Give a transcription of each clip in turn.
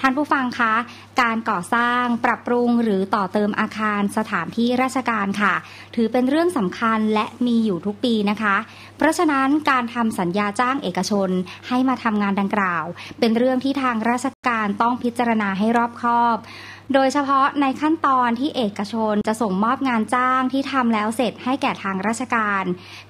ท่านผู้ฟังคะ การก่อสร้างปรับปรุงหรือต่อเติมอาคารสถานที่ราชการค่ะ ถือเป็นเรื่องสำคัญและมีอยู่ทุกปีนะคะ เพราะฉะนั้นการทำสัญญาจ้างเอกชนให้มาทำงานดังกล่าว เป็นเรื่องที่ทางราชการต้องพิจารณาให้รอบคอบ โดยเฉพาะในขั้นตอนที่เอกชนจะส่งมอบงานจ้างที่ทำแล้วเสร็จให้แก่ทางราชการ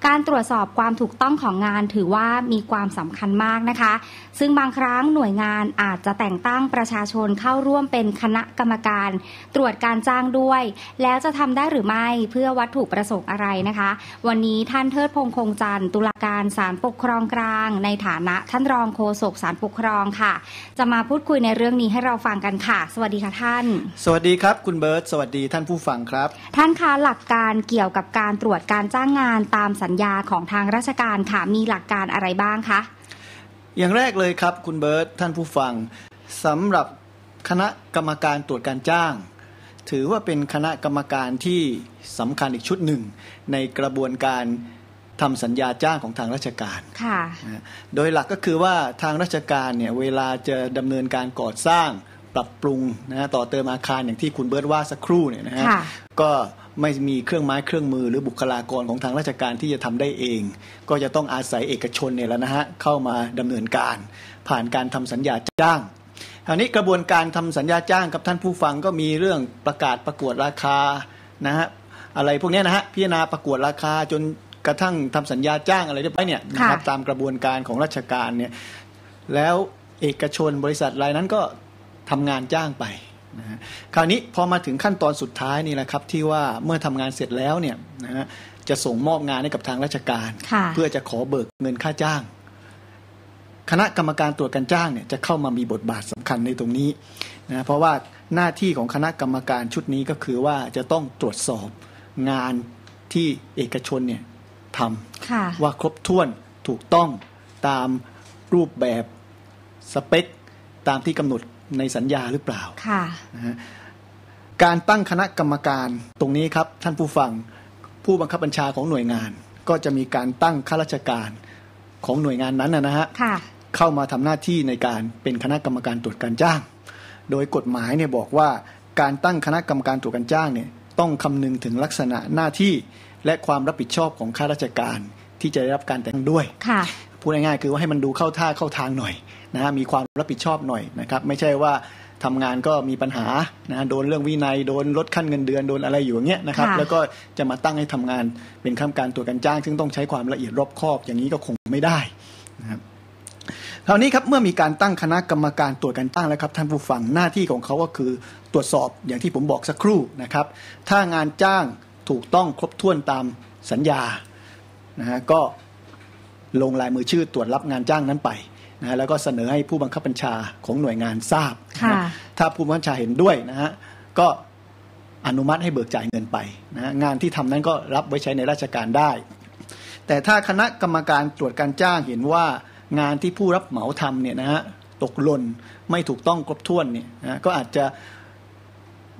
การตรวจสอบความถูกต้องของงานถือว่ามีความสำคัญมากนะคะ ซึ่งบางครั้งหน่วยงานอาจจะแต่งตั้งประชาชนเข้าร่วมเป็นคณะกรรมการ ตรวจการจ้างด้วย แล้วจะทำได้หรือไม่เพื่อวัตถุประสงค์อะไรนะคะ วันนี้ท่านเทิดพงษ์คงจันทร์ตุลาการศาลปกครองกลาง ในฐานะท่านรองโฆษกศาลปกครองค่ะ จะมาพูดคุยในเรื่องนี้ให้เราฟังกันค่ะ สวัสดีค่ะท่านสวัสดีครับ คุณเบิร์ตสวัสดีท่านผู้ฟังครับ ท่านคะหลักการเกี่ยวกับการตรวจการจ้างงานตามสัญญาของทางราชการค่ะมีหลักการอะไรบ้างคะอย่างแรกเลยครับ คุณเบิร์ตท่านผู้ฟังสำหรับคณะกรรมการตรวจการจ้าง ถือว่าเป็นคณะกรรมการที่สำคัญอีกชุดหนึ่ง ในกระบวนการทำสัญญาจ้างของทางราชการค่ะนะโดยหลักก็คือว่าทางราชการเนี่ยเวลาจะดำเนินการก่อสร้าง ปรับปรุงนะฮะต่อเติมอาคารอย่างที่คุณเบิร์ตว่าสักครู่เนี่ยนะฮะค่ะก็ไม่มีเครื่องไม้เครื่องมือหรือบุคลากรของทางราชการที่จะทำได้เอง ก็จะต้องอาศัยเอกชนเนี่ยแหล้วนะฮะเข้ามาดำเนินการ ผ่านการทำสัญญาจ้างคราวนี้กระบวนการทำสัญญาจ้างกับท่านผู้ฟังก็มีเรื่องประกาศประกวดราคานะฮะอะไรพวกเนี้ยนะฮะพิจารณาประกวดราคาจนกระทั่งทำสัญญาจ้างอะไรเรียบร้อยเนี่ยนะครับค่ะตามกระบวนการของราชการเนี่ยแล้วเอกชนบริษัทรายนั้นก็ ทำงานจ้างไปนะฮะคราวนี้พอมาถึงขั้นตอนสุดท้ายนี่แหละครับที่ว่าเมื่อทำงานเสร็จแล้วเนี่ยนะฮะจะส่งมอบงานให้กับทางราชการค่ะเพื่อจะขอเบิกเงินค่าจ้าง คณะกรรมการตรวจการจ้างเนี่ยจะเข้ามามีบทบาทสำคัญในตรงนี้นะเพราะว่าหน้าที่ของคณะกรรมการชุดนี้ก็คือว่าจะต้องตรวจสอบงานที่เอกชนเนี่ยทค่ะำว่าครบถ้วนถูกต้องตามรูปแบบสเปค ตามที่กำหนด ในสัญญาหรือเปล่าค่ะนะฮะการตั้งคณะกรรมการตรงนี้ครับท่านผู้ฟังผู้บังคับบัญชาของหน่วยงาน ก็จะมีการตั้งข้าราชการของหน่วยงานนั้นนะนะฮะค่ะเข้ามาทำหน้าที่ในการเป็นคณะกรรมการตรวจการจ้าง โดยกฎหมายเนี่ยบอกว่าการตั้งคณะกรรมการตรวจการจ้างเนี่ยต้องคำนึงถึงลักษณะหน้าที่และความรับผิดชอบของข้าราชการที่จะได้รับการแต่งตั้งด้วยค่ะพูดง่ายๆคือว่าให้มันดูเข้าท่าเข้าทางหน่อย นะฮะมีความรับผิดชอบหน่อยนะครับไม่ใช่ว่าทำงานก็มีปัญหานะฮะโดนเรื่องวินัยโดนลดขั้นเงินเดือนโดนอะไรอยู่อย่างเงี้ยนะครับค่ะแล้วก็จะมาตั้งให้ทำงานเป็นข้ามการตรวจการจ้าง ซึ่งต้องใช้ความละเอียดรอบคอบอย่างนี้ก็คงไม่ได้นะครับคราวนี้ครับเมื่อมีการตั้งคณะกรรมการตรวจการจ้างแล้วครับท่านผู้ฟังหน้าที่ของเขาก็คือตรวจสอบอย่างที่ผมบอกสักครู่นะครับ ถ้างานจ้างถูกต้องครบถ้วนตามสัญญานะฮะก็ลงลายมือชื่อตรวจรับงานจ้างนั้นไป นะฮะแล้วก็เสนอให้ผู้บังคับบัญชาของหน่วยงานทราบนะค่ะฮะถ้าผู้บังคับบัญชาเห็นด้วยนะฮะก็อนุมัติให้เบิกจ่ายเงินไปนะฮะงานที่ทำนั้นก็รับไว้ใช้ในราชการได้ แต่ถ้าคณะกรรมการตรวจการจ้างเห็นว่างานที่ผู้รับเหมาทำเนี่ยนะฮะตกหล่นไม่ถูกต้องครบถ้วนเนี่ยนะก็อาจจะ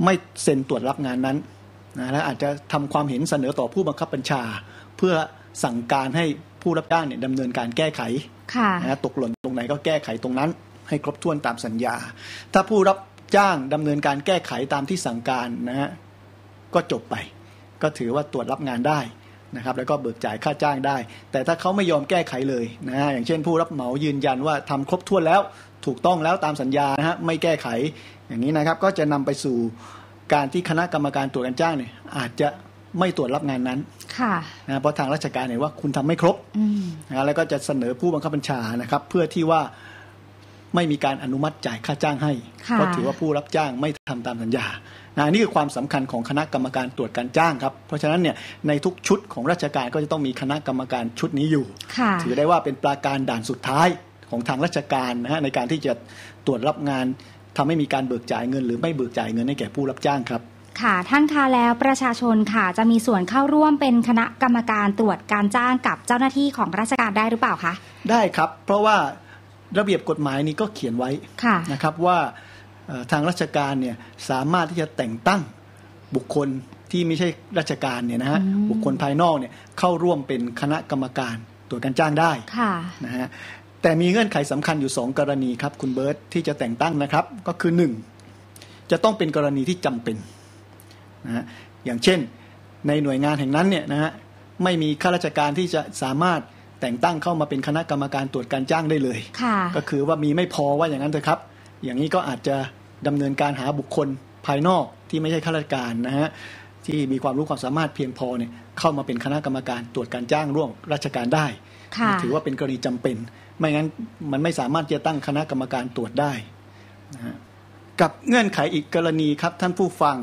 ไม่เซ็นตรวจรับงานนั้นนะและอาจจะทำความเห็นเสนอต่อผู้บังคับบัญชา เพื่อสั่งการให้ผู้รับจ้างเนี่ยดำเนินการแก้ไขค่ะ นะตกหล่นตรงไหนก็แก้ไขตรงนั้น ให้ครบถ้วนตามสัญญา ถ้าผู้รับจ้างดำเนินการแก้ไขตามที่สั่งการนะฮะก็จบไป ก็ถือว่าตรวจรับงานได้นะครับแล้วก็เบิกจ่ายค่าจ้างได้ แต่ถ้าเขาไม่ยอมแก้ไขเลยนะฮะอย่างเช่น ผู้รับเหมายืนยันว่าทำครบถ้วนแล้วถูกต้องแล้วตามสัญญานะฮะไม่แก้ไขอย่างนี้นะครับก็จะนำไปสู่การที่คณะกรรมการตรวจการจ้างเนี่ยอาจจะ ไม่ตรวจรับงานนั้นค่ะนะเพราะทางราชการเห็นว่าคุณทำไม่ครบอืมนะแล้วก็จะเสนอผู้บังคับบัญชานะครับ เพื่อที่ว่าไม่มีการอนุมัติจ่ายค่าจ้างให้ค่ะเพราะถือว่าผู้รับจ้างไม่ทำตามสัญญานะนี่คือความสำคัญของคณะกรรมการตรวจการจ้างครับ เพราะฉะนั้นเนี่ยในทุกชุดของราชการก็จะต้องมีคณะกรรมการชุดนี้อยู่ค่ะถือได้ว่าเป็นปราการด่านสุดท้ายของทางราชการนะฮะในการที่จะตรวจรับงานทำให้มีการเบิกจ่ายเงิน หรือไม่เบิกจ่ายเงินให้แก่ผู้รับจ้างครับ ค่ะท่านคะแล้วประชาชนค่ะจะมีส่วนเข้าร่วมเป็นคณะกรรมการตรวจการจ้างกับเจ้าหน้าที่ของราชการได้หรือเปล่าคะได้ครับ เพราะว่าระเบียบกฎหมายนี้ก็เขียนไว้ค่ะนะครับว่าเอ่อทางราชการเนี่ยสามารถที่จะแต่งตั้งบุคคลที่ไม่ใช่ราชการเนี่ยนะฮะอืมบุคคลภายนอกเนี่ยเข้าร่วมเป็นคณะกรรมการตรวจการจ้างได้ค่ะนะฮะแต่มีเงื่อนไขสำคัญอยู่ 2 กรณีครับคุณเบิร์ตที่จะแต่งตั้งนะครับ ก็คือ 1 จะต้องเป็นกรณีที่จำเป็น นะฮะอย่างเช่นในหน่วยงานแห่งนั้นเนี่ยนะฮะไม่มีข้าราชการที่จะสามารถแต่งตั้งเข้ามาเป็นคณะกรรมการตรวจการจ้างได้เลยค่ะก็คือว่ามีไม่พอว่าอย่างนั้นเถอะครับ อย่างนี้ก็อาจจะดำเนินการหาบุคคลภายนอกที่ไม่ใช่ข้าราชการนะฮะที่มีความรู้ความสามารถเพียงพอเนี่ยเข้ามาเป็นคณะกรรมการตรวจการจ้างร่วมราชการได้ค่ะถือว่าเป็นกรณีจำเป็น ไม่งั้นมันไม่สามารถจะตั้งคณะกรรมการตรวจได้นะฮะกับเงื่อนไขอีกกรณีครับท่านผู้ฟัง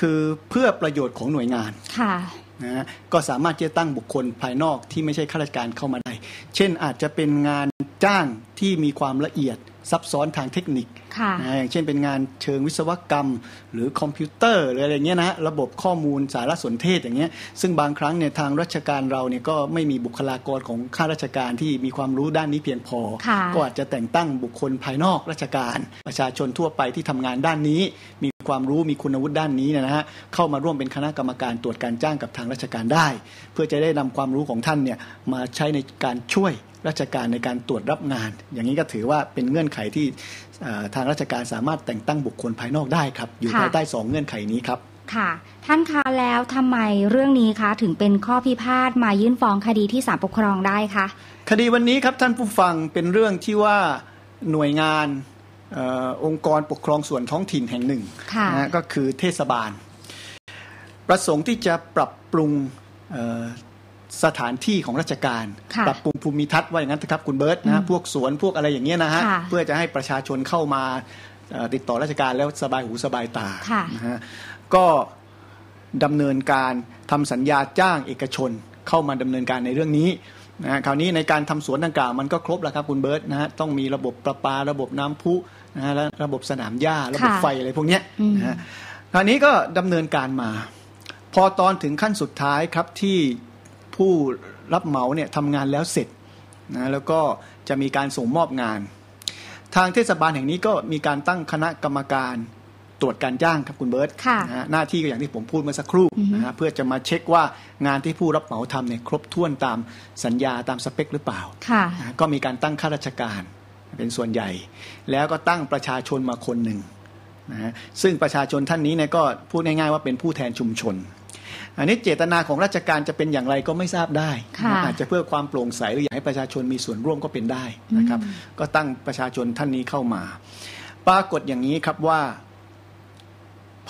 คือเพื่อประโยชน์ของหน่วยงานค่ะนะฮะก็สามารถที่จะตั้งบุคคลภายนอกที่ไม่ใช่ข้าราชการเข้ามาได้ เช่นอาจจะเป็นงานจ้างที่มีความละเอียดซับซ้อนทางเทคนิคค่ะนะฮะอย่างเช่นเป็นงานเชิงวิศวกรรม หรือคอมพิวเตอร์หรืออะไรเงี้ยนะฮะระบบข้อมูลสารสนเทศอย่างเงี้ยซึ่งบางครั้งเนี่ยทางราชการเราเนี่ยก็ไม่มีบุคลากรของข้าราชการที่มีความรู้ด้านนี้เพียงพอค่ะก็อาจจะแต่งตั้งบุคคลภายนอกราชการ ประชาชนทั่วไปที่ทำงานด้านนี้ มี ความรู้มีคุณวุฒิด้านนี้เนยนะฮะเข้ามาร่วมเป็นคณะกรรมการตรวจการจ้างกับทางราชการได้ เพื่อจะได้นำความรู้ของท่านเนี่ยมาใช้ในการช่วยราชการในการตรวจรับงาน อย่างนี้ก็ถือว่าเป็นเงื่อนไขที่เอ่อทางราชการสามารถแต่งตั้งบุคคลภายนอกได้ครับ อยู่ค่ะภายใต้สองเงื่อนไขนี้ครับค่ะ ท่านคะแล้วทำไมเรื่องนี้คะถึงเป็นข้อพิพาทมายื่นฟ้องคดีที่ศาลปกครองได้คะคดีวันนี้ครับท่านผู้ฟังเป็นเรื่องที่ว่าหน่วยงานเออองค์กรปกครองส่วนท้องถิ่นแห่งหนึ่งค่ะนะฮะก็คือเทศบาล ประสงค์ที่จะปรับปรุงเอ่อสถานที่ของราชการค่ะปรับปรุงภูมิทัศน์ว่าอย่างนั้นนะครับคุณเบิร์ตนะฮะพวกสวนพวกอะไรอย่างเงี้ยนะฮะค่ะเพื่อจะให้ประชาชนเข้ามาเอ่อติดต่อราชการแล้วสบายหูสบายตาค่ะนะฮะก็ดำเนินการทำสัญญาจ้างเอกชนเข้ามาดำเนินการในเรื่องนี้นะฮะคราวนี้ในการทำสวนดังกล่าวมันก็ครบแล้วครับคุณเบิร์ตนะฮะต้องมีระบบประปาระบบน้ำพุ นะฮะและระบบสนามหญ้าระบบค่ะไฟอะไรพวกเนี้ยอืมนะฮะคราวนี้ก็ดำเนินการมา พอตอนถึงขั้นสุดท้ายครับที่ผู้รับเหมาเนี่ยทำงานแล้วเสร็จนะแล้วก็จะมีการส่งมอบงาน ทางเทศบาลแห่งนี้ก็มีการตั้งคณะกรรมการตรวจการจ้างครับคุณเบิร์ตค่ะนะฮะหน้าที่ก็อย่างที่ผมพูดเมื่อสักครู่อือฮึนะฮะเพื่อจะมาเช็คว่างานที่ผู้รับเหมาทำเนี่ยครบถ้วนตามสัญญาตามสเปคหรือเปล่าค่ะนะก็มีการตั้งข้าราชการ เป็นส่วนใหญ่ แล้วก็ตั้งประชาชนมาคนหนึ่งนะฮะซึ่งประชาชนท่านนี้เนี่ยก็พูดง่ายๆว่าเป็นผู้แทนชุมชน อันนี้เจตนาของราชการจะเป็นอย่างไรก็ไม่ทราบได้ค่ะนะอาจจะเพื่อความโปร่งใสหรืออยากให้ประชาชนมีส่วนร่วมก็เป็นได้นะครับ ก็ตั้งประชาชนท่านนี้เข้ามา ปรากฏอย่างนี้ครับว่า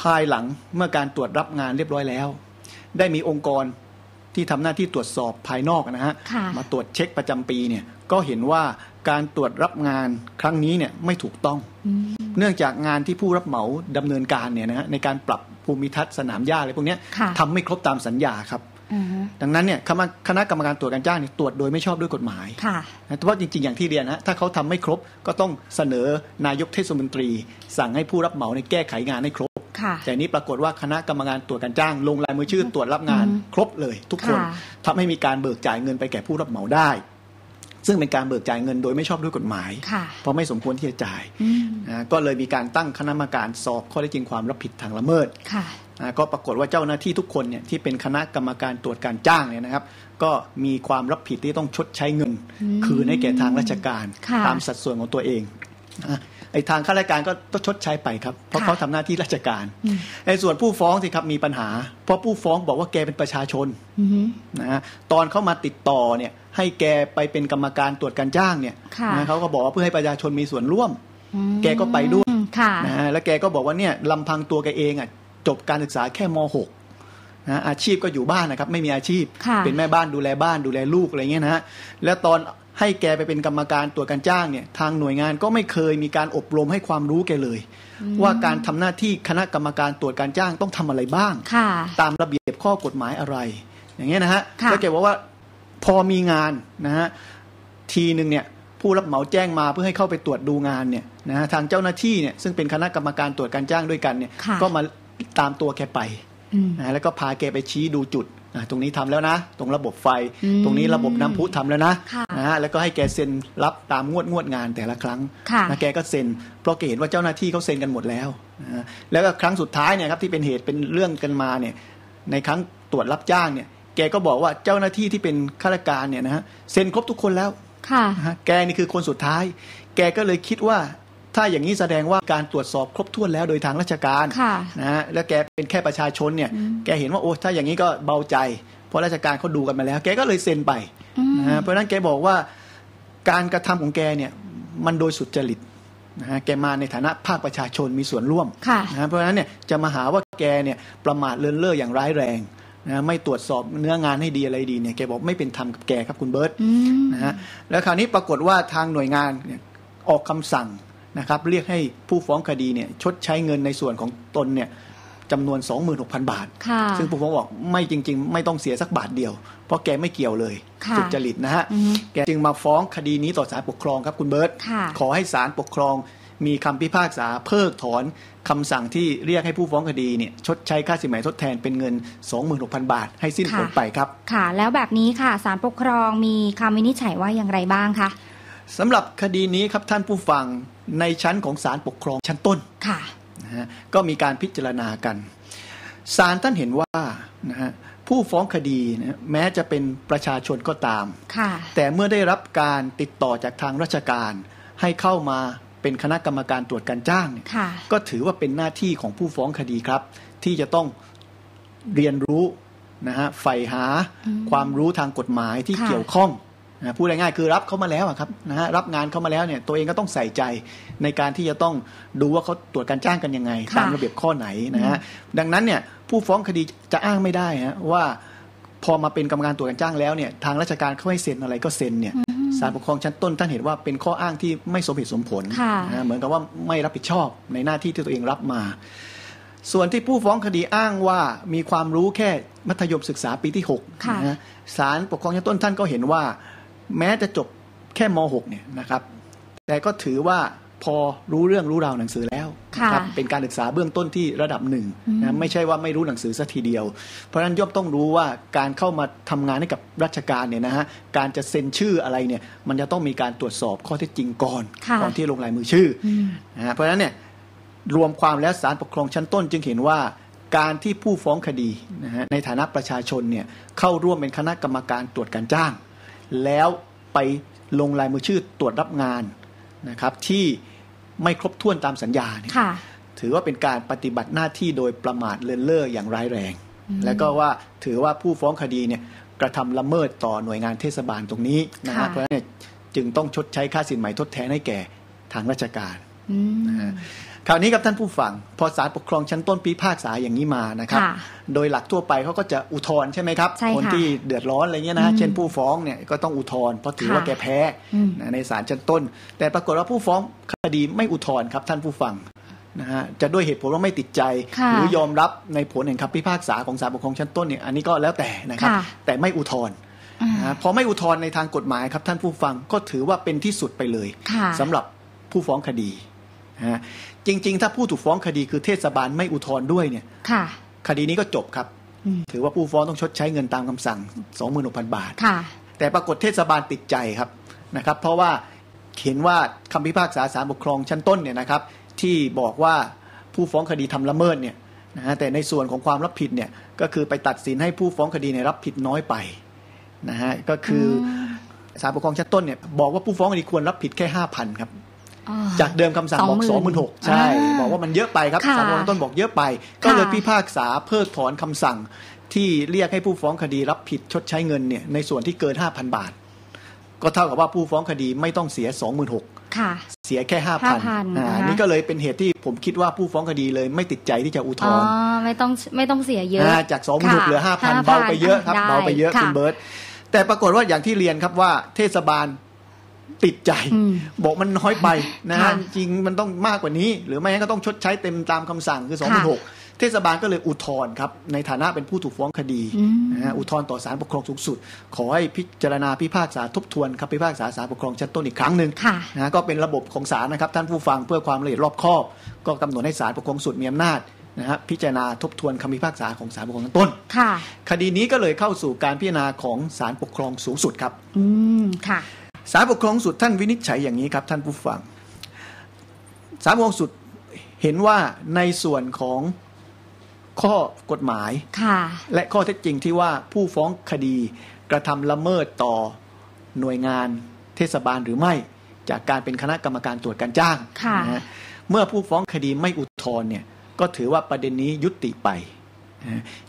ภายหลังเมื่อการตรวจรับงานเรียบร้อยแล้ว ได้มีองค์กรที่ทำหน้าที่ตรวจสอบภายนอกนะฮะค่ะมาตรวจเช็คประจำปีเนี่ย ก็เห็นว่าการตรวจรับงานครั้งนี้เนี่ยไม่ถูกต้องอืมเนื่องจากงานที่ผู้รับเหมาดำเนินการเนี่ยนะฮะในการปรับภูมิทัศน์สนามหญ้าอะไรพวกเนี้ยค่ะทำไม่ครบตามสัญญาครับอือฮึดังนั้นเนี่ยคณะคณะกรรมการตรวจการจ้างเนี่ยตรวจโดยไม่ชอบด้วยกฎหมายค่ะนะแต่ว่าจริงๆ อย่างที่เรียนนะถ้าเขาทำไม่ครบก็ต้องเสนอนายกเทศมนตรี สั่งให้ผู้รับเหมาในยแก้ไขงานให้ครบค่ะแต่นี้ปรากฏว่าคณะกรรมการตรวจการจ้าง ลงลายมือชื่อตรวจรับงานอืมครบเลย ทุกคนค่ะทำให้มีการเบิกจ่ายเงินไปแก่ผู้รับเหมาได้ ซึ่งเป็นการเบิกจ่ายเงินโดยไม่ชอบด้วยกฎหมายค่ะเพราะไม่สมควรที่จะจ่ายอืมนะก็เลยมีการตั้งคณะกรรมการสอบข้อเท็จจริงความรับผิดทางละเมิดค่ะอ่าก็ปรากฏว่าเจ้าหน้าที่ทุกคนเนี่ยที่เป็นคณะกรรมการตรวจการจ้างเนี่ยนะครับ ก็มีความรับผิดที่ต้องชดใช้เงิน คืนให้แก่ทางราชการค่ะตามสัดส่วนของตัวเองนะ ไอ้ทางข้าราชการก็ต้องชดใช้ไปครับ เพราะค่ะเขาทำหน้าที่ราชการอืมไอ้ส่วนผู้ฟ้องสิครับมีปัญหา เพราะผู้ฟ้องบอกว่าแกเป็นประชาชนอือหือนะฮะตอนเข้ามาติดต่อเนี่ยให้แกไปเป็นกรรมการตรวจการจ้างเนี่ยค่ะนะเขาก็บอกว่าเพื่อให้ประชาชนมีส่วนร่วมอืมแกก็ไปด้วยค่ะนะฮะแล้วแกก็บอกว่าเนี่ยลำพังตัวแกเองอะจบการศึกษาแค่ม .6 นะอาชีพก็อยู่บ้านนะครับ ไม่มีอาชีพค่ะเป็นแม่บ้านดูแลบ้านดูแลลูกอะไรเงี้ยนะฮะแล้วตอน ให้แกไปเป็นกรรมการตรวจการจ้างเนี่ยทางหน่วยงานก็ไม่เคยมีการอบรมให้ความรู้แกเลย ว่าการทำหน้าที่คณะกรรมการตรวจการจ้างต้องทำอะไรบ้างค่ะตามระเบียบข้อกฎหมายอะไร อย่างเงี้ยนะฮะค่ะแล้วแกบอกว่าพอมีงานนะฮะทีหนึ่งเนี่ยผู้รับเหมาแจ้งมาเพื่อให้เข้าไปตรวจดูงานเนี่ยนะฮะทางเจ้าหน้าที่เนี่ยซึ่งเป็นคณะกรรมการตรวจการจ้างด้วยกันเนี่ยค่ะก็มาตามตัวแกไปอืมนะฮะแล้วก็พาแกไปชี้ดูจุดอะ ตรงนี้ทำแล้วนะ ตรงระบบไฟอืมตรงนี้ระบบน้ำพุทำแล้วนะค่ะนะฮะแล้วก็ให้แกเซ็นรับตามงวดงวดงานแต่ละครั้งค่ะนะแกก็เซ็นเพราะแกเห็นว่าเจ้าหน้าที่เขาเซ็นกันหมดแล้วนะฮะแล้วก็ครั้งสุดท้ายเนี่ยครับที่เป็นเหตุเป็นเรื่องกันมาเนี่ยในครั้งตรวจรับจ้างเนี่ยแกก็บอกว่าเจ้าหน้าที่ที่เป็นข้าราชการเนี่ยนะฮะเซ็นครบทุกคนแล้วค่ะนะฮะแกนี่คือคนสุดท้าย แกก็เลยคิดว่า ถ้าอย่างนี้แสดงว่าการตรวจสอบครบถ้วนแล้วโดยทางราชการค่ะนะฮะแล้วแกเป็นแค่ประชาชนเนี่ย แกเห็นว่าโอ้ถ้าอย่างนี้ก็เบาใจ เพราะราชการเขาดูกันมาแล้ว แกก็เลยเซ็นไปอืมนะฮะเพราะฉะนั้นแกบอกว่าการกระทำของแกเนี่ยมันโดยสุจริตนะฮะแกมาในฐานะภาคประชาชนมีส่วนร่วมค่ะนะฮะเพราะฉะนั้นเนี่ยจะมาหาว่าแกเนี่ยประมาทเลินเล่ออย่างร้ายแรงนะฮะไม่ตรวจสอบเนื้องานให้ดีอะไรดีเนี่ยแกบอกไม่เป็นธรรมกับแกครับคุณเบิร์ตอืมนะฮะแล้วคราวนี้ปรากฏว่าทางหน่วยงานเนี่ยออกคำสั่ง นะครับเรียกให้ผู้ฟ้องคดีเนี่ยชดใช้เงินในส่วนของตนเนี่ยจำนวน 26,000 บาทค่ะซึ่งผู้ฟ้องบอกไม่จริง ๆ ไม่ต้องเสียสักบาทเดียว เพราะแกไม่เกี่ยวเลยค่ะสุจริตนะฮะอือฮึแกจึงมาฟ้องคดีนี้ต่อศาลปกครองครับคุณเบิร์ตค่ะขอให้ศาลปกครองมีคำพิพากษาเพิกถอนคำสั่งที่เรียกให้ผู้ฟ้องคดีเนี่ยชดใช้ค่าสินไหมทดแทนเป็นเงิน 26,000 บาท ให้สิ้นค่ะผลไปครับ ค่ะ แล้วแบบนี้ค่ะศาลปกครองมีคำวินิจฉัยว่าอย่างไรบ้างคะ สำหรับคดีนี้ครับท่านผู้ฟังในชั้นของศาลปกครองชั้นต้นค่ะนะฮะก็มีการพิจารณากันศาลท่านเห็นว่านะฮะผู้ฟ้องคดีนะแม้จะเป็นประชาชนก็ตามค่ะแต่เมื่อได้รับการติดต่อจากทางราชการให้เข้ามาเป็นคณะกรรมการตรวจการจ้างเนี่ยค่ะก็ถือว่าเป็นหน้าที่ของผู้ฟ้องคดีครับ ที่จะต้องเรียนรู้นะฮะใฝ่หาความรู้ทางกฎหมายที่ค่ะเกี่ยวข้อง นะพูดง่ายๆคือรับเขามาแล้วอะครับนะฮะรับงานเขามาแล้วเนี่ยตัวเองก็ต้องใส่ใจในการที่จะต้องดูว่าเขาตรวจการจ้างกันยังไงค่ะตามระเบียบข้อไหนนะฮะดังนั้นเนี่ยผู้ฟ้องคดีจะอ้างไม่ได้ฮะว่าพอมาเป็นกรรมการตรวจการจ้างแล้วเนี่ยทางราชการเขาให้เซ็นอะไรก็เซ็นเนี่ยศาลปกครองชั้นต้นท่านเห็นว่าเป็นข้ออ้างที่ไม่สมเหตุสมผลค่ะนะฮะเหมือนกับว่าไม่รับผิดชอบในหน้าที่ที่ตัวเองรับมา ส่วนที่ผู้ฟ้องคดีอ้างว่ามีความรู้แค่มัธยมศึกษาปีที่6ค่ะนะฮะศาลปกครองชั้นต้นท่านก็เห็นว่า แม้จะจบแค่ม .6 เนี่ยนะครับ แต่ก็ถือว่าพอรู้เรื่องรู้ราวหนังสือแล้วค่ะนะครับเป็นการศึกษาเบื้องต้นที่ระดับหนึ่งนะไม่ใช่ว่าไม่รู้หนังสือสัทีเดียว เพราะฉะนั้นย่อมต้องรู้ว่าการเข้ามาทำงานให้กับราชการเนี่ยนะฮะการจะเซ็นชื่ออะไรเนี่ยมันจะต้องมีการตรวจสอบข้อเท็จจริงก่อนค่ะก่อนที่ลงลายมือชื่ออมนะฮะเพราะฉะนั้นเนี่ยรวมความแล้วศาลปกครองชั้นต้นจึงเห็นว่าการที่ผู้ฟ้องคดีนะฮะในฐานะประชาชนเนี่ยเข้าร่วมเป็นคณะกรรมการตรวจการจ้าง แล้วไปลงลายมือชื่อตรวจรับงานนะครับที่ไม่ครบถ้วนตามสัญญาเนี่ยค่ะถือว่าเป็นการปฏิบัติหน้าที่โดยประมาทเลินเล่ออย่างร้ายแรง แล้วก็ว่าถือว่าผู้ฟ้องคดีเนี่ยกระทำละเมิดต่อหน่วยงานเทศบาลตรงนี้นะฮะค่ะเพราะฉะนั้นเนี่ยจึงต้องชดใช้ค่าสินไหมทดแทนให้แก่ทางราชการอืมนะฮะ คราวนี้ครับท่านผู้ฟัง พอศาลปกครองชั้นต้นพิพากษาอย่างนี้มานะครับ ค่ะโดยหลักทั่วไปเขาก็จะอุทธรณ์ใช่ไหมครับใช่ค่ะคนที่เดือดร้อนอะไรเงี้ยนะอืมเช่นผู้ฟ้องเนี่ยก็ต้องอุทธรณ์เพราะถือค่ะว่าแกแพ้อืม นะในศาลชั้นต้น แต่ปรากฏว่าผู้ฟ้องคดีไม่อุทธรณ์ครับท่านผู้ฟังนะฮะจะด้วยเหตุผลว่าไม่ติดใจ ค่ะหรือยอมรับในผลแห่งคำพิพากษาของศาลปกครองชั้นต้นเนี่ยอันนี้ก็แล้วแต่นะครับ ค่ะ แต่ไม่อุทธรณ์อ่านะฮะพอไม่อุทธรณ์ในทางกฎหมายครับท่านผู้ฟังก็ถือว่าเป็นที่สุดไปเลยค่ะ สำหรับผู้ฟ้องคดีนะ ฮะจริง ๆ ถ้าผู้ถูกฟ้องคดีคือเทศบาลไม่อุทธรณ์ด้วยเนี่ยค่ะคดีนี้ก็จบครับอืมถือว่าผู้ฟ้องต้องชดใช้เงินตามคำสั่ง 26,000 บาทค่ะ แต่ปรากฏเทศบาลติดใจครับนะครับ เพราะว่าเห็นว่าคำพิพากษาศาลปกครองชั้นต้นเนี่ยนะครับ ที่บอกว่าผู้ฟ้องคดีทำละเมิดเนี่ยนะฮะแต่ในส่วนของความรับผิดเนี่ยก็คือไปตัดสินให้ผู้ฟ้องคดีเนี่ยรับผิดน้อยไปนะฮะก็คืออศาลปกครองชั้นต้นเนี่ยบอกว่าผู้ฟ้องคดีควรรับผิดแค่ห้าพันครับอ๋อ จากเดิมคำสั่งบอก20,000สองหมื่นหกใช่อ่าบอกว่ามันเยอะไปครับค่ะศาลปกครองต้นบอกเยอะไป ก็เลยค่ะพิพากษาเพิกถอนคำสั่งที่เรียกให้ผู้ฟ้องคดีรับผิดชดใช้เงินเนี่ยในส่วนที่เกิน 5,000 บาท ก็เท่ากับว่าผู้ฟ้องคดีไม่ต้องเสีย 26,000ค่ะ เสียแค่ 5,000 5,000อ่านะคะนี่ก็เลยเป็นเหตุที่ผมคิดว่าผู้ฟ้องคดีเลยไม่ติดใจที่จะอุทธอ๋อรณ์ไม่ต้องไม่ต้องเสียเยอะอ่าจาก 26,000เหลือ 5,000 5,000เบาไปเยอะครับได้เบาไปเยอะค่ะคุณเบิร์ตแต่ปรากฏว่าอย่างที่เรียนครับว่าเทศบาล ติดใจอืมบอกมันน้อยไปนะค่ะฮะจริงมันต้องมากกว่านี้ หรือไม่งั้นก็ต้องชดใช้เต็มตามคำสั่งคือ2 6 0 0 0เทศบาลก็เลยอุทธรณ์ครับ ในฐานะเป็นผู้ถูกฟ้องคดีอืมนะฮะอุทธรณ์ต่อศาลปกครองสูงสุด ขอให้พิจารณาพิพากษาทบทวนครับพิพากษาศาลปกครองชั้นต้นอีกครั้งหนึ่งค่ะนะฮะก็เป็นระบบของศาลนะครับท่านผู้ฟังเพื่อความละเอียดรอบคอบ ก็กำหนดให้ศาลปกครองสูงสุดมีอำนาจนะฮะพิจารณาทบทวนคำพิพากษาของศาลปกครองชั้นต้นค่ะคดีนี้ก็เลยเข้าสู่การพิจารณาของศาลปกครองสูงสุดครับ อืมค่ะ ศาลปกครองสูงสุดท่านวินิจฉัยอย่างนี้ครับท่านผู้ฟังศาลปกครองสูงสุดเห็นว่าในส่วนของข้อกฎหมายค่ะและข้อเท็จจริงที่ว่าผู้ฟ้องคดีกระทำละเมิดต่อหน่วยงานเทศบาลหรือไม่ จากการเป็นคณะกรรมการตรวจการจ้างค่ะนะฮะเมื่อผู้ฟ้องคดีไม่อุทธรณ์เนี่ยก็ถือว่าประเด็นนี้ยุติไปนะฮะ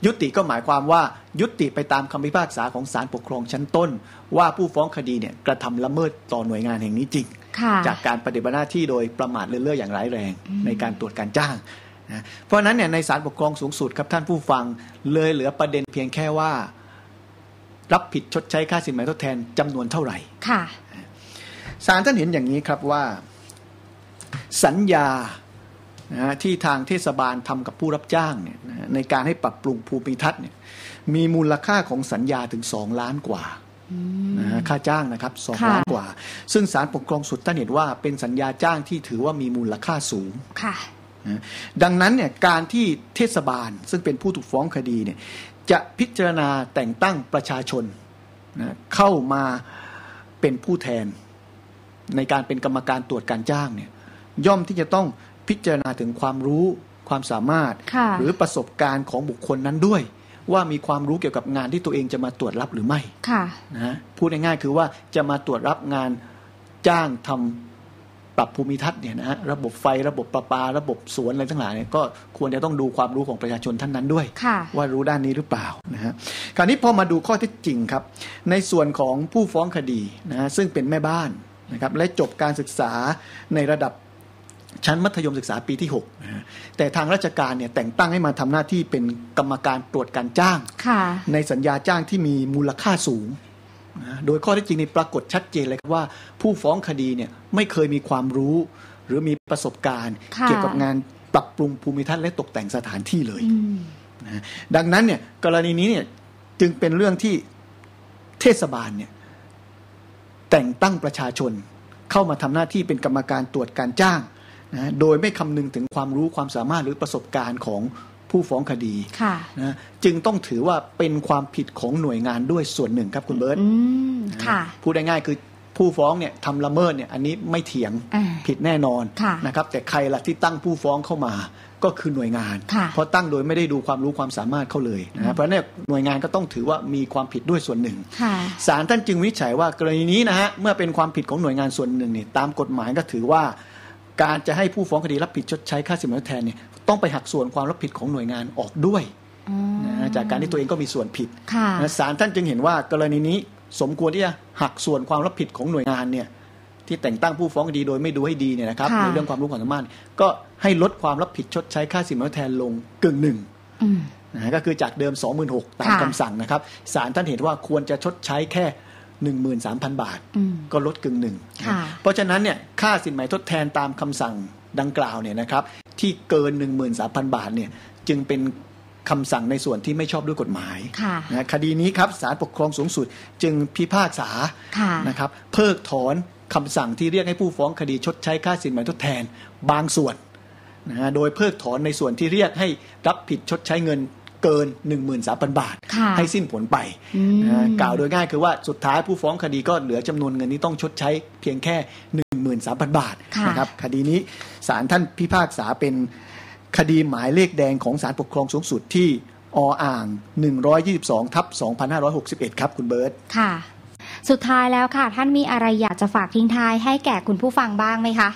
ยุติก็หมายความว่ายุติไปตามคำพิพากษาของศาลปกครองชั้นต้น ว่าผู้ฟ้องคดีเนี่ยกระทำละเมิดต่อหน่วยงานแห่งนี้จริงค่ะจากการปฏิบัติหน้าที่โดยประมาทเลินเล่ออย่างร้ายแรงในการตรวจการจ้างนะเพราะฉะนั้นเนี่ยในศาลปกครองสูงสุดครับท่านผู้ฟังเลยเหลือประเด็นเพียงแค่ว่า รับผิดชดใช้ค่าสินไหมทดแทนจำนวนเท่าไหร่ค่ะศาลท่านเห็นอย่างนี้ครับว่า สัญญา นะฮะที่ทางเทศบาลทำกับผู้รับจ้างเนี่ยนะฮะในการให้ปรับปรุงภูมิทัศน์เนี่ยมีมูลค่าของสัญญาถึงสองล้านกว่านะฮะค่าจ้างนะครับสองค่ะล้านกว่า ซึ่งศาลปกครองสุดท่านเห็นว่าเป็นสัญญาจ้างที่ถือว่ามีมูลค่าสูงค่ะนะดังนั้นเนี่ยการที่เทศบาลซึ่งเป็นผู้ถูกฟ้องคดีเนี่ยจะพิจารณาแต่งตั้งประชาชนนะเข้ามาเป็นผู้แทน ในการเป็นกรรมการตรวจการจ้างเนี่ยย่อมที่จะต้อง พิจารณาถึงความรู้ความสามารถค่ะหรือประสบการณ์ของบุคคลนั้นด้วย ว่ามีความรู้เกี่ยวกับงานที่ตัวเองจะมาตรวจรับหรือไม่ค่ะนะฮะพูดง่ายๆคือว่าจะมาตรวจรับงานจ้างทำปรับภูมิทัศน์เนี่ยนะฮะระบบไฟระบบประปา ระบบสวนอะไรทั้งหลายเนี่ยก็ควรจะต้องดูความรู้ของประชาชนท่านนั้นด้วยค่ะว่ารู้ด้านนี้หรือเปล่านะฮะคราวนี้พอมาดูข้อเท็จจริงครับ ในส่วนของผู้ฟ้องคดีนะฮะซึ่งเป็นแม่บ้านนะครับและจบการศึกษาในระดับ ชั้นมัธยมศึกษาปีที่6นะฮะแต่ทางราชการเนี่ยแต่งตั้งให้มาทำหน้าที่เป็นกรรมการตรวจการจ้างค่ะในสัญญาจ้างที่มีมูลค่าสูงนะโดยข้อเท็จจริงนี่ปรากฏชัดเจนเลยครับว่า ผู้ฟ้องคดีเนี่ยไม่เคยมีความรู้ หรือมีประสบการณ์ค่ะเกี่ยวกับงานปรับปรุงภูมิทัศน์และตกแต่งสถานที่เลยอืมนะดังนั้นเนี่ยกรณีนี้เนี่ยจึงเป็นเรื่องที่เทศบาลเนี่ยแต่งตั้งประชาชนเข้ามาทำหน้าที่เป็นกรรมการตรวจการจ้าง นะโดยไม่คำนึงถึงความรู้ความสามารถหรือประสบการณ์ของผู้ฟ้องคดีค่ะนะจึงต้องถือว่าเป็นความผิดของหน่วยงานด้วยส่วนหนึ่งครับคุณเบิร์ตอืมค่ะพูดง่ายๆคือผู้ฟ้องเนี่ยทำละเมิดเนี่ยอันนี้ไม่เถียงอ่าผิดแน่นอนค่ะนะครับแต่ใครล่ะที่ตั้งผู้ฟ้องเข้ามาก็คือหน่วยงานค่ะเพราะตั้งโดยไม่ได้ดูความรู้ความสามารถเขาเลยนะฮะเพราะฉะนั้นหน่วยงานก็ต้องถือว่ามีความผิดด้วยส่วนหนึ่งค่ะศาลท่านจึงวินิจฉัยว่ากรณีนี้นะฮะเมื่อเป็นความผิดของหน่วยงานส่วนหนึ่งเนี่ยตามกฎหมายก็ถือว่า การจะให้ผู้ฟ้องคดีรับผิดชดใช้ค่าสินไหมทดแทนเนี่ยต้องไปหักส่วนความรับผิดของหน่วยงานออกด้วยอ๋อนะฮะจากการที่ตัวเองก็มีส่วนผิดค่ะนะศาลท่านจึงเห็นว่ากรณีนี้สมควรที่จะหักส่วนความรับผิดของหน่วยงานเนี่ยที่แต่งตั้งผู้ฟ้องคดีโดยไม่ดูให้ดีเนี่ยนะครับค่ะในเรื่องความรู้ความสามารถ ก็ให้ลดความรับผิดชดใช้ค่าสินไหมทดแทนลงกึ่งหนึ่งอืมนะฮะก็คือจากเดิม 26,000ตามค่ะคำสั่งนะครับศาลท่านเห็นว่าควรจะชดใช้แค่ 13,000 บาทอืมก็ลดกึ่งหนึ่งค่ะเพราะฉะนั้นเนี่ยค่าสินไหมทดแทนตามคำสั่งดังกล่าวเนี่ยนะครับที่เกิน 13,000 บาทเนี่ยจึงเป็นคำสั่งในส่วนที่ไม่ชอบด้วยกฎหมายค่ะนะคดีนี้ครับศาลปกครองสูงสุดจึงพิพากษาค่ะนะครับเพิกถอนคำสั่งที่เรียกให้ผู้ฟ้องคดีชดใช้ค่าสินไหมทดแทนบางส่วนนะฮะโดยเพิกถอนในส่วนที่เรียกให้รับผิดชดใช้เงิน เกิน 13,000 บาทค่ะให้สิ้นผลไปอืมนะฮะกล่าวโดยง่ายคือว่าสุดท้ายผู้ฟ้องคดีก็เหลือจำนวนเงินที่ต้องชดใช้เพียงแค่ 13,000 บาทค่ะนะครับคดีนี้ศาลท่านพิพากษาเป็นคดีหมายเลขแดงของศาลปกครองสูงสุดที่ออ่าง 122ทับ2561 ครับคุณเบิร์ตค่ะ สุดท้ายแล้วค่ะ ท่านมีอะไรอยากจะฝากทิ้งท้ายให้แก่คุณผู้ฟังบ้างไหมคะ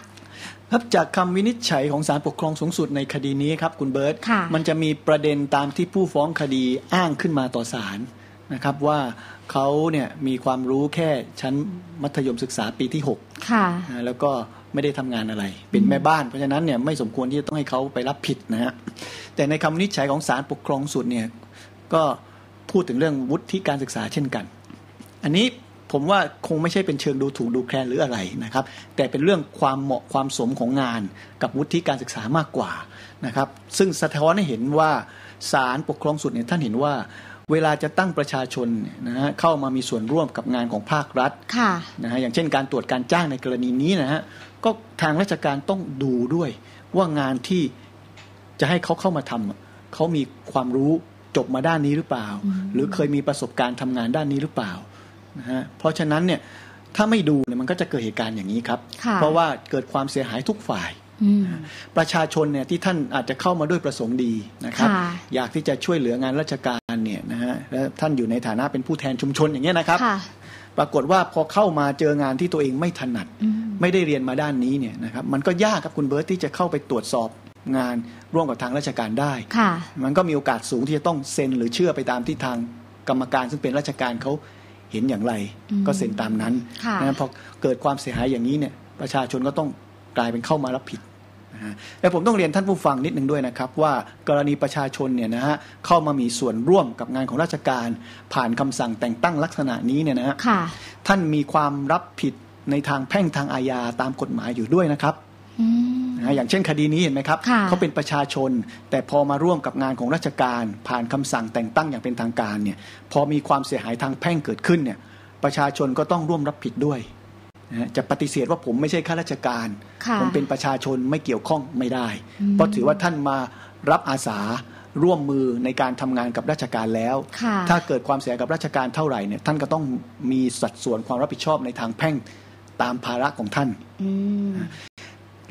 ครับจากคำวินิจฉัยของศาลปกครองสูงสุดในคดีนี้ครับคุณเบิร์ตค่ะมันจะมีประเด็นตามที่ผู้ฟ้องคดีอ้างขึ้นมาต่อศาลนะครับว่าเขาเนี่ยมีความรู้แค่ชั้นมัธยมศึกษาปีที่6ค่ะนะแล้วก็ไม่ได้ทำงานอะไร เป็นแม่บ้านเพราะฉะนั้นเนี่ยไม่สมควรที่จะต้องให้เขาไปรับผิดนะฮะแต่ในคำวินิจฉัยของศาลปกครองสูงสุดเนี่ยก็พูดถึงเรื่องวุฒิการศึกษาเช่นกัน อันนี้ ผมว่าคงไม่ใช่เป็นเชิงดูถูกดูแคลนหรืออะไรนะครับ แต่เป็นเรื่องความเหมาะความสมของงาน กับวุฒิการศึกษามากกว่านะครับ ซึ่งสะท้อนให้เห็นว่าศาลปกครองสุดเนี่ยท่านเห็นว่า เวลาจะตั้งประชาชนเนี่ยนะฮะเข้ามามีส่วนร่วมกับงานของภาครัฐค่ะนะฮะอย่างเช่นการตรวจการจ้างในกรณีนี้นะฮะก็ทางราชการต้องดูด้วย ว่างานที่จะให้เขาเข้ามาทำอะเขามีความรู้จบมาด้านนี้หรือเปล่า หรือเคยมีประสบการณ์ทำงานด้านนี้หรือเปล่า นะฮะเพราะฉะนั้นเนี่ยถ้าไม่ดูเนี่ยมันก็จะเกิดเหตุการณ์อย่างนี้ครับค่ะเพราะว่าเกิดความเสียหายทุกฝ่ายอืมประชาชนเนี่ยที่ท่านอาจจะเข้ามาด้วยประสงค์ดีนะครับค่ะอยากที่จะช่วยเหลืองานราชการเนี่ยนะฮะและท่านอยู่ในฐานะเป็นผู้แทนชุมชนอย่างเงี้ยนะครับค่ะปรากฏว่าพอเข้ามาเจองานที่ตัวเองไม่ถนัดอืมไม่ได้เรียนมาด้านนี้เนี่ยนะครับมันก็ยากครับคุณเบิร์ตที่จะเข้าไปตรวจสอบงานร่วมกับทางราชการได้ค่ะมันก็มีโอกาสสูงที่จะต้องเซ็นหรือเชื่อไปตามที่ทางกรรมการซึ่งเป็นราชการเขา เห็นอย่างไรอืมก็เซ็นตามนั้นค่ะนะพอเกิดความเสียหายอย่างนี้เนี่ยประชาชนก็ต้องกลายเป็นเข้ามารับผิดนะฮะและผมต้องเรียนท่านผู้ฟังนิดหนึ่งด้วยนะครับ ว่ากรณีประชาชนเนี่ยนะฮะเข้ามามีส่วนร่วมกับงานของราชการ ผ่านคำสั่งแต่งตั้งลักษณะนี้เนี่ยนะฮะค่ะท่านมีความรับผิดในทางแพ่งทางอาญาตามกฎหมายอยู่ด้วยนะครับอืม นะฮะอย่างเช่นคดีนี้เห็นไหมครับค่ะเขาเป็นประชาชน แต่พอมาร่วมกับงานของราชการ ผ่านคำสั่งแต่งตั้งอย่างเป็นทางการเนี่ยพอมีความเสียหายทางแพ่งเกิดขึ้นเนี่ยประชาชนก็ต้องร่วมรับผิดด้วยนะฮะจะปฏิเสธว่าผมไม่ใช่ข้าราชการค่ะผมเป็นประชาชนไม่เกี่ยวข้องไม่ได้อืมเพราะถือว่าท่านมารับอาสาร่วมมือในการทำงานกับราชการแล้วค่ะถ้าเกิดความเสียหายกับราชการเท่าไหร่เนี่ยท่านก็ต้องมีสัดส่วนความรับผิดชอบในทางแพ่งตามภาระของท่านอืม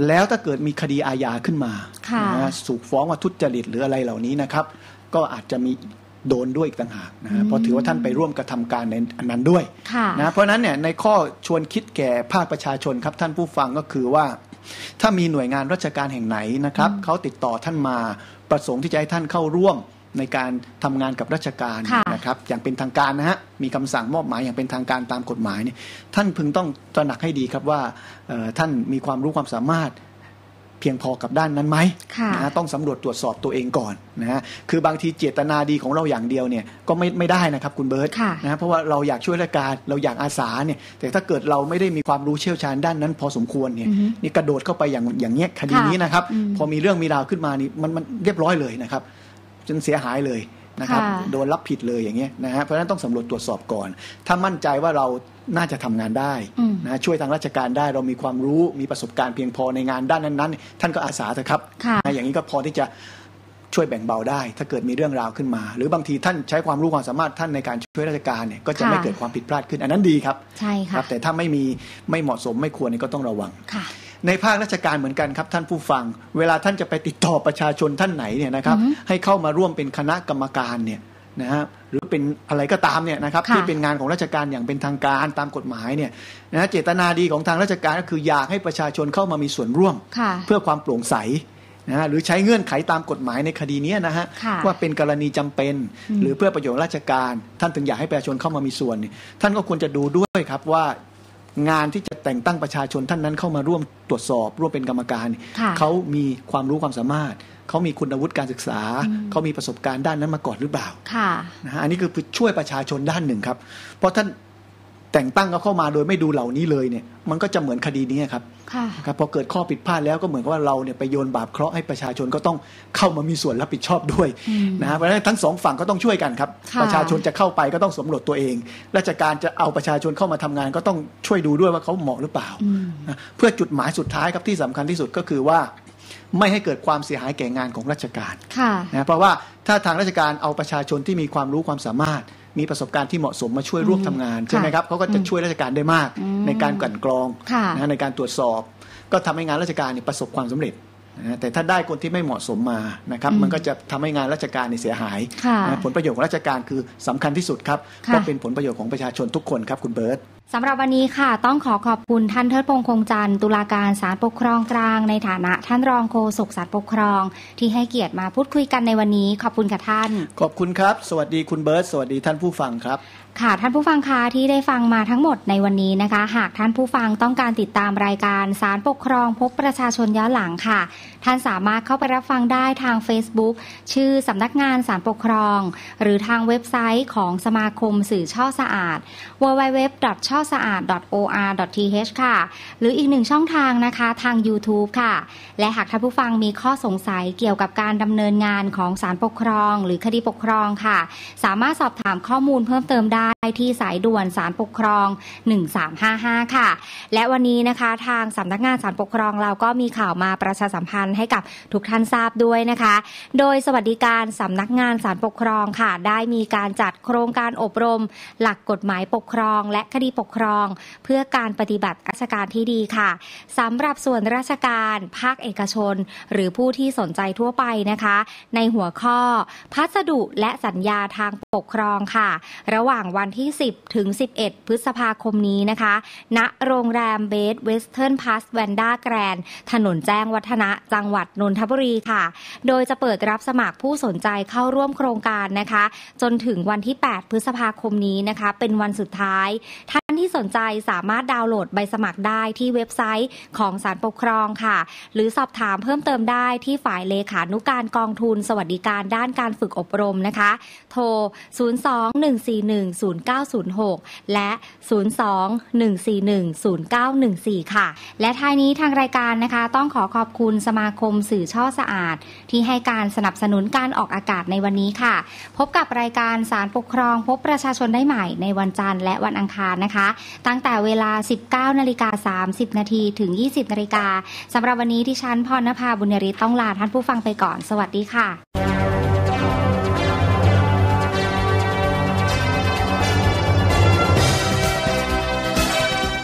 แล้วถ้าเกิดมีคดีอาญาขึ้นมาค่ะนะฮะถูกฟ้องว่าทุจริตหรืออะไรเหล่านี้นะครับ ก็อาจจะมีโดนด้วยอีกต่างหากนะฮะเพราะถือว่าท่านไปร่วมกระทำการในอันนั้นด้วยค่ะนะเพราะฉะนั้นเนี่ยในข้อชวนคิดแก่ภาคประชาชนครับท่านผู้ฟังก็คือว่า ถ้ามีหน่วยงานราชการแห่งไหนนะครับเขาติดต่อท่านมาประสงค์ที่จะให้ท่านเข้าร่วม ในการทำงานกับราชการค่ะนะครับอย่างเป็นทางการนะฮะมีคำสั่งมอบหมายอย่างเป็นทางการตามกฎหมายเนี่ยท่านพึงต้องตระหนักให้ดีครับว่าเอ่อท่านมีความรู้ความสามารถเพียงพอกับด้านนั้นไหมค่ะนะฮะต้องสำรวจตรวจสอบตัวเองก่อนนะฮะคือบางทีเจตนาดีของเราอย่างเดียวเนี่ยก็ไม่ไม่ได้นะครับคุณเบิร์ตค่ะนะฮะเพราะว่าเราอยากช่วยราชการเราอยากอาสาเนี่ยแต่ถ้าเกิดเราไม่ได้มีความรู้เชี่ยวชาญด้านนั้น พอสมควรเนี่ยอือฮึนี่กระโดดเข้าไปอย่างอย่างเงี้ยคดีค่ะนี้นะครับอืมพอมีเรื่องมีราวขึ้นมานี่มันมันเรียบร้อยเลยนะครับ จนเสียหายเลยนะครับค่ะโดนรับผิดเลยอย่างเงี้ยนะฮะเพราะฉะนั้นต้องสำรวจตรวจสอบก่อน ถ้ามั่นใจว่าเราน่าจะทำงานได้อืมนะฮะช่วยทางราชการได้เรามีความรู้มีประสบการณ์เพียงพอในงานด้านนั้นๆ ท่านก็อาสาเถอะครับค่ะนะอย่างนี้ก็พอที่จะช่วยแบ่งเบาได้ ถ้าเกิดมีเรื่องราวขึ้นมา หรือบางทีท่านใช้ความรู้ความสามารถท่านในการช่วยราชการเนี่ยก็จะไม่ค่ะเกิดความผิดพลาดขึ้น อันนั้นดีครับใช่คค่ะรับแต่ถ้าไม่มีไม่เหมาะสมไม่ควรเนี่ยก็ต้องระวังค่ะ ในภาคราชการเหมือนกันครับท่านผู้ฟัง เวลาท่านจะไปติดต่อประชาชนท่านไหนเนี่ยนะครับอือฮึให้เข้ามาร่วมเป็นคณะกรรมการเนี่ยนะฮะหรือเป็นอะไรก็ตามเนี่ยนะครับค่ะที่เป็นงานของราชการอย่างเป็นทางการตามกฎหมายเนี่ยนะฮะเจตนาดีของทางราชการก็คืออยากให้ประชาชนเข้ามามีส่วนร่วมค่ะเพื่อความโปร่งใสนะฮะหรือใช้เงื่อนไขตามกฎหมายในคดีเนี้ยนะฮะค่ะว่าเป็นกรณีจำเป็นอืมหรือเพื่อประโยชน์ราชการ ท่านถึงอยากให้ประชาชนเข้ามามีส่วนเนี่ยท่านก็ควรจะดูด้วยครับว่า งานที่จะแต่งตั้งประชาชนท่านนั้นเข้ามาร่วมตรวจสอบ ร่วมเป็นกรรมการเนี่ยค่ะเขามีความรู้ความสามารถ เขามีคุณวุฒิการศึกษาอืมเขามีประสบการณ์ด้านนั้นมาก่อนหรือเปล่าค่ะ นะฮะอันนี้คือช่วยประชาชนด้านหนึ่งครับ เพราะท่าน แต่งตั้งเขาเข้ามาโดยไม่ดูเหล่านี้เลยเนี่ยมันก็จะเหมือนคดีนี้ครับค่ะครับพอเกิดข้อผิดพลาดแล้วก็เหมือนกับว่าเราเนี่ยไปโยนบาปเคราะห์ให้ประชาชนก็ต้องเข้ามามีส่วนรับผิดชอบด้วยอืมนะฮะเพราะฉะนั้นทั้งสองฝั่งก็ต้องช่วยกันครับค่ะประชาชนจะเข้าไปก็ต้องสำรวจตัวเอง ราชการจะเอาประชาชนเข้ามาทำงานก็ต้องช่วยดูด้วยว่าเขาเหมาะหรือเปล่าอืมนะเพื่อจุดหมายสุดท้ายครับที่สำคัญที่สุดก็คือว่าไม่ให้เกิดความเสียหายแก่งานของราชการค่ะนะเพราะว่าถ้าทางราชการเอาประชาชนที่มีความรู้ความสามารถ มีประสบการณ์ที่เหมาะสมมาช่วยร่วมทำงานใช่ไหมครับเขาก็จะช่วยราชการได้มากอืมในการกลั่นกรองค่ะนะในการตรวจสอบ ก็ทำให้งานราชการเนี่ยประสบความสำเร็จนะแต่ถ้าได้คนที่ไม่เหมาะสมมานะครับอืมมันก็จะทำให้งานราชการเนี่ยเสียหายค่ะนะผลประโยชน์ของราชการคือสำคัญที่สุดครับค่ะก็เป็นผลประโยชน์ของประชาชนทุกคนครับคุณเบิร์ต สำหรับวันนี้ค่ะ ต้องขอขอบคุณท่านเทิดพงษ์คงจันทร์ตุลาการศาลปกครองกลาง ในฐานะท่านรองโฆษกศาลปกครอง ที่ให้เกียรติมาพูดคุยกันในวันนี้ ขอบคุณค่ะท่าน ขอบคุณครับ สวัสดีคุณเบิร์ตสวัสดีท่านผู้ฟังครับค่ะท่านผู้ฟังคะที่ได้ฟังมาทั้งหมดในวันนี้นะคะ หากท่านผู้ฟังต้องการติดตามรายการสารปกครองพบประชาชนย้อนหลังค่ะ ท่านสามารถเข้าไปรับฟังได้ทาง Facebook ชื่อสำนักงานสารปกครอง หรือทางเว็บไซต์ของสมาคมสื่อช่อสะอาด www. ช่อสะอาด or.th ค่ะ หรืออีกหนึ่งช่องทางนะคะทาง YouTube ค่ะ และหากท่านผู้ฟังมีข้อสงสัยเกี่ยวกับการดำเนินงานของศาลปกครอง หรือคดีปกครองค่ะ สามารถสอบถามข้อมูลเพิ่มเติมได้ที่สายด่วนศาลปกครอง 1355 ค่ะ และวันนี้นะคะทางสำนักงานศาลปกครองเราก็มีข่าวมาประชาสัมพันธ์ให้กับทุกท่านทราบด้วยนะคะ โดยสวัสดิการสำนักงานศาลปกครองค่ะ ได้มีการจัดโครงการอบรม หลักกฎหมายปกครอง และคดีปกครอง เพื่อการปฏิบัติราชการที่ดีค่ะสำหรับส่วนราชการ ภาคเอกชน หรือผู้ที่สนใจทั่วไปนะคะ ในหัวข้อ พัสดุและสัญญาทางปกครองค่ะ ระหว่างวันที่ 10 ถึง 11 พฤษภาคมนี้นะคะ ณโรงแรมเบสเวสเทิร์นพาสแวนด้าแกรนถนนแจ้งวัฒนะจังหวัดนนทบุรีค่ะ โดยจะเปิดรับสมัครผู้สนใจเข้าร่วมโครงการนะคะ จนถึงวันที่ 8 พฤษภาคมนี้นะคะ เป็นวันสุดท้ายท่าน ที่สนใจสามารถดาวน์โหลดใบสมัครได้ที่เว็บไซต์ของศาลปกครองค่ะ หรือสอบถามเพิ่มเติมได้ที่ฝ่ายเลขานุการกองทุน สวัสดิการด้านการฝึกอบรมนะคะ โทร 02-141-0906 และ 02-141-0914 ค่ะ และท้ายนี้ทางรายการนะคะ ต้องขอขอบคุณสมาคมสื่อช่อสะอาด ที่ให้การสนับสนุนการออกอากาศในวันนี้ค่ะ พบกับรายการสารปกครองพบประชาชนได้ใหม่ในวันจันทร์และวันอังคารนะคะตั้งแต่เวลา 19นาฬิกา30 นาทีถึง 20นาฬิกาสำหรับวันนี้ที่ฉันพรณภาบุญริศต้องลาท่านผู้ฟังไปก่อน สวัสดีค่ะ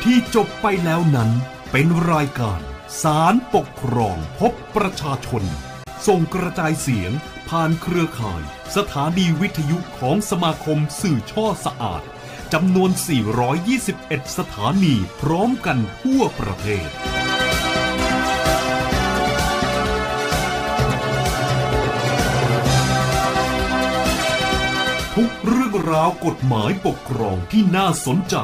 ที่จบไปแล้วนั้นเป็นรายการสารปกครองพบประชาชน ส่งกระจายเสียงผ่านเครือข่าย สถานีวิทยุของสมาคมสื่อช่อสะอาด จำนวน 421 สถานีพร้อมกันทั่วประเทศ ทุกเรื่องราวกฎหมายปกครองที่น่าสนใจ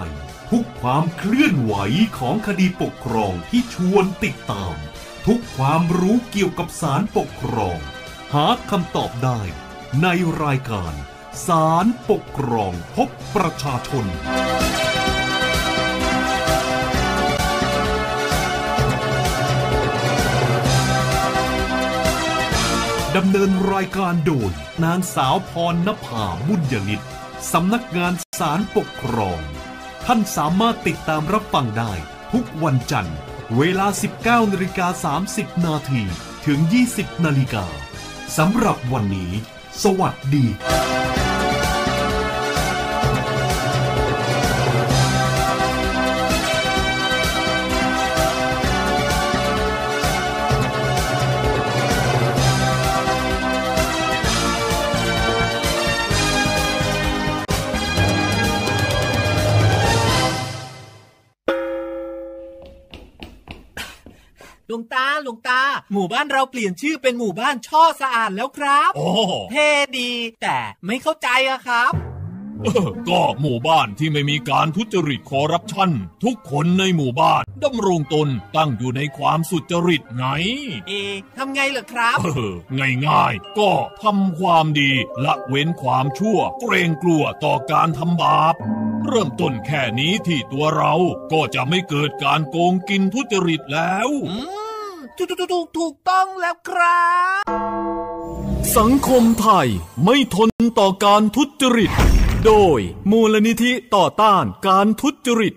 ทุกความเคลื่อนไหวของคดีปกครองที่ชวนติดตาม ทุกความรู้เกี่ยวกับสารปกครอง หาคำตอบได้ในรายการ สารปกครองพบประชาชน ดำเนินรายการโดยนางสาวพรณภาบุญยลิตสำนักงานสารปกครอง ท่านสามารถติดตามรับฟังได้ ทุกวันจันทร์ เวลา 19นาฬิกา30 นาทีถึง 20นาฬิกาสำหรับวันนี้ สวัสดี หลวงตา หมู่บ้านเราเปลี่ยนชื่อเป็นหมู่บ้านช่อสะอาดแล้วครับ โอ้เท่ดี แต่ไม่เข้าใจอะครับเออก็หมู่บ้านที่ไม่มีการทุจริตคอร์รัปชัน ทุกคนในหมู่บ้านดำรงตนตั้งอยู่ในความสุจริตไง เอะทำไงล่ะครับเออง่ายๆ ก็ทำความดีละเว้นความชั่ว เกรงกลัวต่อการทำบาป เริ่มต้นแค่นี้ที่ตัวเราก็จะไม่เกิดการโกงกินทุจริตแล้วอืม ถูกถูกถูกถูกต้องแล้วครับ สังคมไทยไม่ทนต่อการทุจริต โดยมูลนิธิต่อต้านการทุจริต